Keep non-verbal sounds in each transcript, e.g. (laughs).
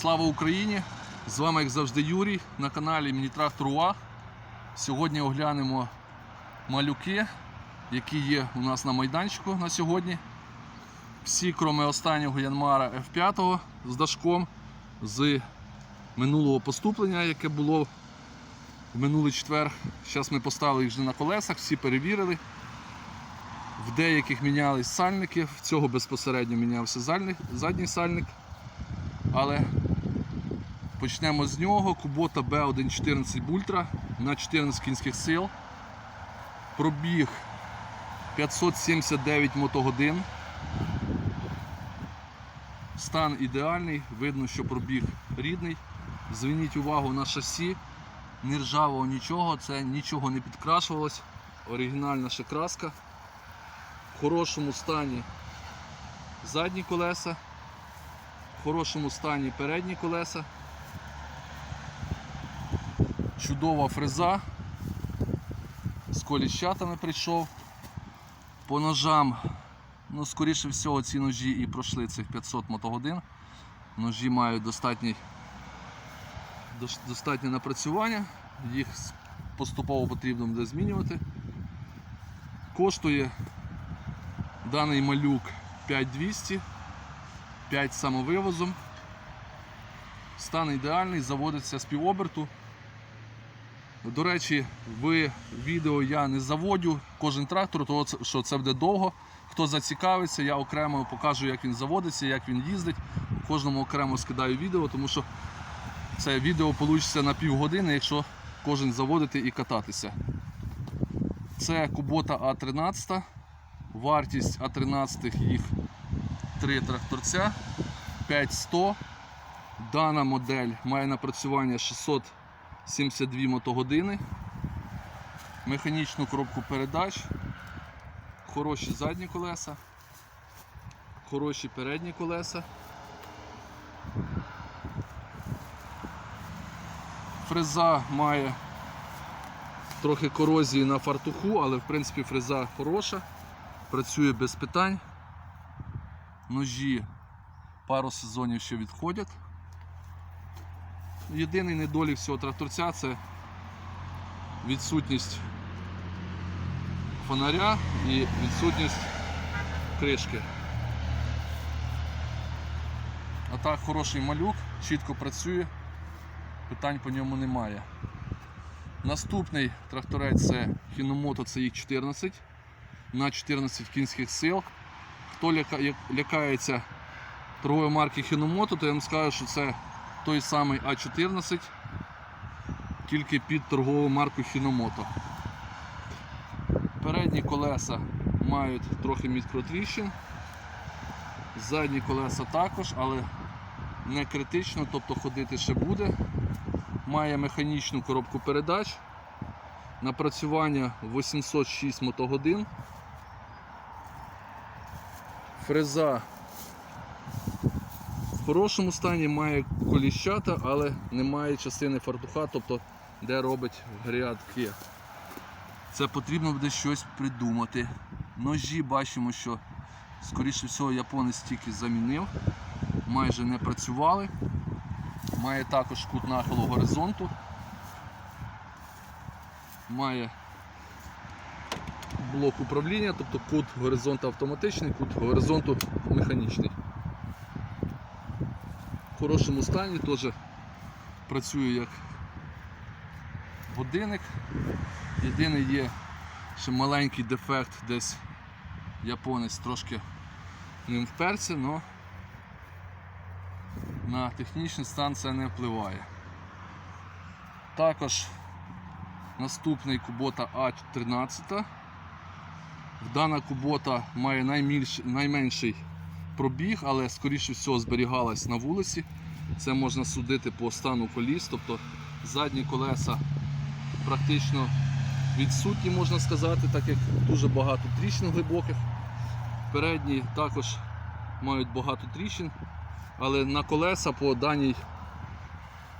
Слава Україні! З вами, як завжди, Юрій на каналі Мінітрактор УА. Сьогодні оглянемо малюки, які є у нас на майданчику на сьогодні. Всі, крім останнього Янмара F5 з дашком, з минулого поступлення, яке було в минулий четвер. Зараз ми поставили їх вже на колесах, всі перевірили. В деяких мінялись сальники, в цього безпосередньо мінявся задній сальник. Але почнемо з нього. Кубота B114 Бультра на 14 кінських сил. Пробіг 579 мотогодин. Стан ідеальний, видно, що пробіг рідний. Зверніть увагу на шасі, не ржавого нічого, це нічого не підкрашувалось. Оригінальна ще краска. В хорошому стані задні колеса, в хорошому стані передні колеса. Чудова фреза. З коліщатами прийшов. По ножам, ну, скоріше всього, ці ножі і пройшли цих 500 мотогодин. Ножі мають достатній, дос- достатнє напрацювання, їх поступово потрібно буде змінювати. Коштує даний малюк 5200, 5 самовивозом. Стан ідеальний, заводиться з півоберту. До речі, в відео я не заводю кожен трактор, тому що це буде довго. Хто зацікавиться, я окремо покажу, як він заводиться, як він їздить. Кожному окремо скидаю відео, тому що це відео вийде на півгодини, якщо кожен заводити і кататися. Це Кубота А13. Вартість А13 їх три тракторця 5100. Дана модель має напрацювання 672 мотогодини. Механічну коробку передач. Хороші задні колеса. Хороші передні колеса. Фреза має трохи корозії на фартуху, але в принципі фреза хороша, працює без питань. Ножі пару сезонів ще відходять. Єдиний недолік цього тракторця це відсутність фонаря і відсутність кришки. А так хороший малюк, чітко працює, питань по ньому немає. Наступний тракторець це Hinomoto CX14 на 14 кінських сил. Хто ляка- лякається торгової марки Hinomoto, то я вам скажу, що це той самий А14, тільки під торгову марку Hinomoto. Передні колеса мають трохи мікротріщин, задні колеса також, але не критично, тобто ходити ще буде. Має механічну коробку передач, напрацювання 806 мотогодин. Фреза хорошому стані має коліщата, але немає частини фартуха, тобто де робить грядки. Це потрібно буде щось придумати. Ножі бачимо, що скоріше всього японець тільки замінив, майже не працювали. Має також кут нахилу горизонту. Має блок управління, тобто кут горизонту автоматичний, кут горизонту механічний. В хорошому стані теж працює як годинник. Єдиний є ще маленький дефект, десь японець трошки ним вперся, але на технічний стан це не впливає. Також наступний кубота А13. Дана кубота має найменший пробіг, але скоріше всього зберігалась на вулиці. Це можна судити по стану коліс, тобто задні колеса практично відсутні, можна сказати, так як дуже багато тріщин глибоких. Передні також мають багато тріщин, але на колеса по даній,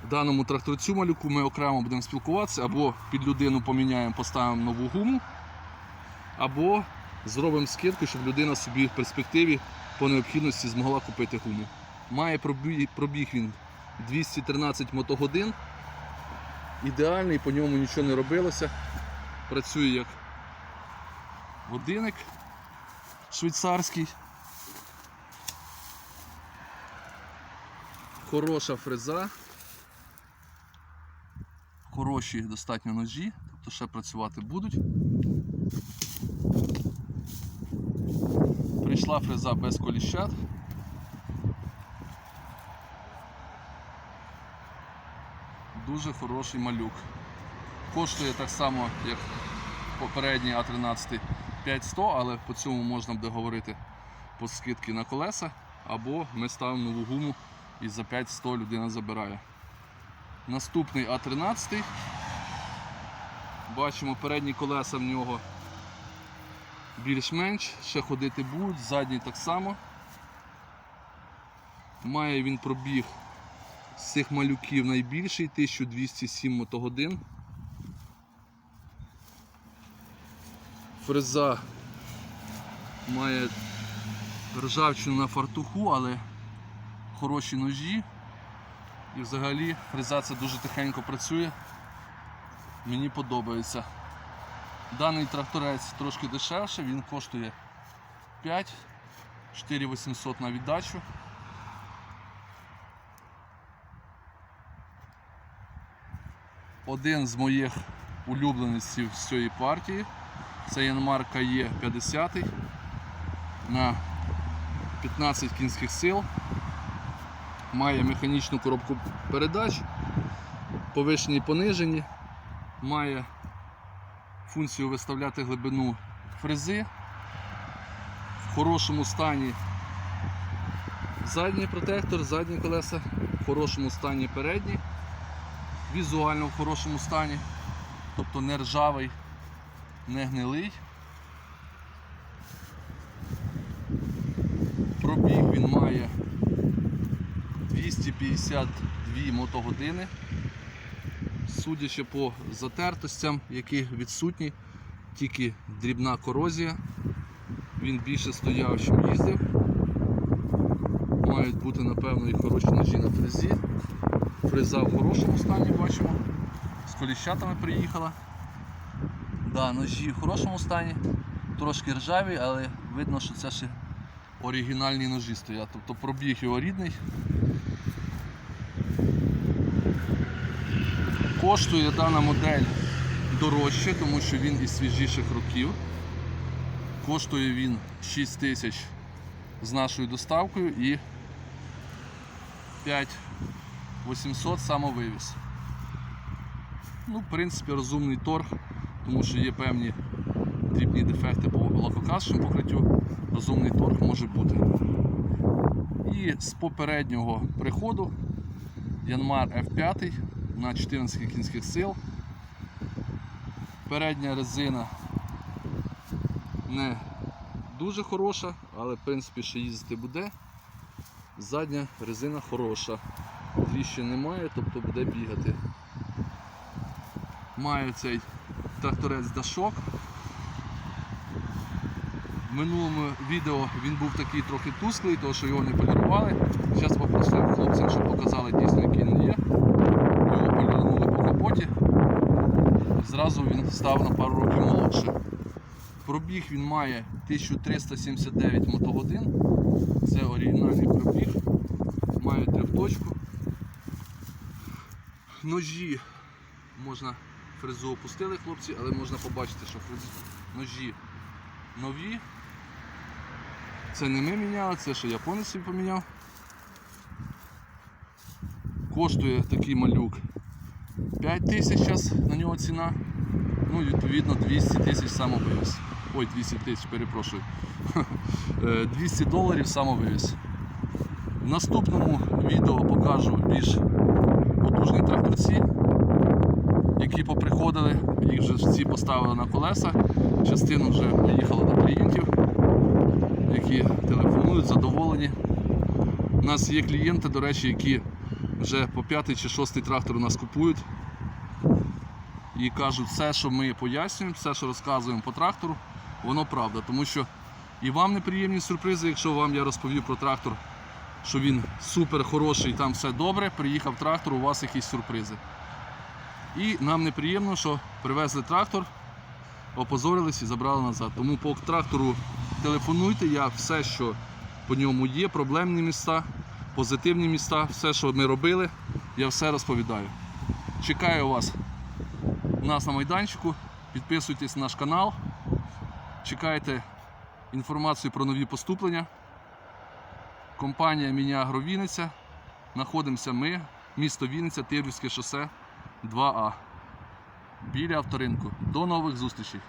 даному тракторцю малюку ми окремо будемо спілкуватися, або під людину поміняємо, поставимо нову гуму, або зробимо скидку, щоб людина собі в перспективі по необхідності змогла купити гуму. Має пробіг, він 213 мотогодин. Ідеальний, по ньому нічого не робилося. Працює як годинник швейцарський. Хороша фреза. Хороші достатньо ножі, тобто ще працювати будуть. Прийшла фреза без коліщат. Дуже хороший малюк. Коштує так само, як попередній А13 5100, але по цьому можна буде говорити по скидки на колеса, або ми ставимо нову гуму і за 5100 людина забирає. Наступний А13. Бачимо передні колеса в нього більш-менш, ще ходити будуть, задній так само. Має він пробіг з цих малюків найбільший 1207 мотогодин. Фреза має ржавчину на фартуху, але хороші ножі. І взагалі фреза це дуже тихенько працює. Мені подобається. Даний тракторець трошки дешевше, він коштує 5 4800 на віддачу. Один з моїх улюбленців з цієї партії це Янмарка Є 50 на 15 кінських сил. Має механічну коробку передач, повишені і понижені, має функцію виставляти глибину фрези. В хорошому стані задній протектор, задні колеса, в хорошому стані передні, візуально в хорошому стані, тобто не ржавий, не гнилий. Пробіг він має 252 мотогодини. Судячи по затертостям, які відсутні, тільки дрібна корозія. Він більше стояв, чим їздив. Мають бути, напевно, і хороші ножі на фрезі. Фреза в хорошому стані бачимо. З коліщатами приїхала. Да, ножі в хорошому стані, трошки ржаві, але видно, що це ще оригінальні ножі стоять. Тобто пробіг його рідний. Коштує дана модель дорожче, тому що він із свіжіших років. Коштує він 6 тисяч з нашою доставкою і 5800 самовивіз. Ну, в принципі, розумний торг, тому що є певні дрібні дефекти по лакокасшому покриттю. Розумний торг може бути. І з попереднього приходу Янмар F5 на 14 кінських сил. Передня резина не дуже хороша, але в принципі ще їздити буде. Задня резина хороша. Тріщин немає, тобто буде бігати. Маю цей тракторець дашок. В минулому відео він був такий трохи тусклий, тому що його не полірували. Зараз попросив хлопців, щоб показали дійсно, який він є. Капоті. Зразу він став на пару років молодше. Пробіг він має 1379 мотогодин. Це оригінальний пробіг. Має трьохточку. Ножі можна фрезу опустили хлопці, але можна побачити, що ножі нові. Це не ми міняли, це ще японець поміняв. Коштує такий малюк 5 тисяч зараз на нього ціна. Ну, відповідно, 200 тисяч самовивіз. Ой, 200 тисяч, перепрошую. (laughs) Е, 200 доларів самовивіз. В наступному відео покажу більш потужні тракторці, які поприходили, їх вже всі поставили на колеса. Частина вже поїхала до клієнтів, які телефонують, задоволені. У нас є клієнти, до речі, які вже по п'ятий чи шостий трактор у нас купують. І кажуть, все, що ми пояснюємо, все, що розказуємо по трактору, воно правда. Тому що і вам неприємні сюрпризи, якщо вам я розповів про трактор що він супер хороший, там все добре. Приїхав трактор, у вас якісь сюрпризи. І нам неприємно, що привезли трактор, опозорились і забрали назад. Тому по трактору телефонуйте, я все, що по ньому є, проблемні міста, позитивні міста, все, що ми робили, я все розповідаю. Чекаю вас у нас на майданчику. Підписуйтесь на наш канал. Чекайте інформацію про нові поступлення. Компанія Мініагро Вінниця. Знаходимося ми, місто Вінниця, Тирівське шосе 2А. Біля авторинку. До нових зустрічей!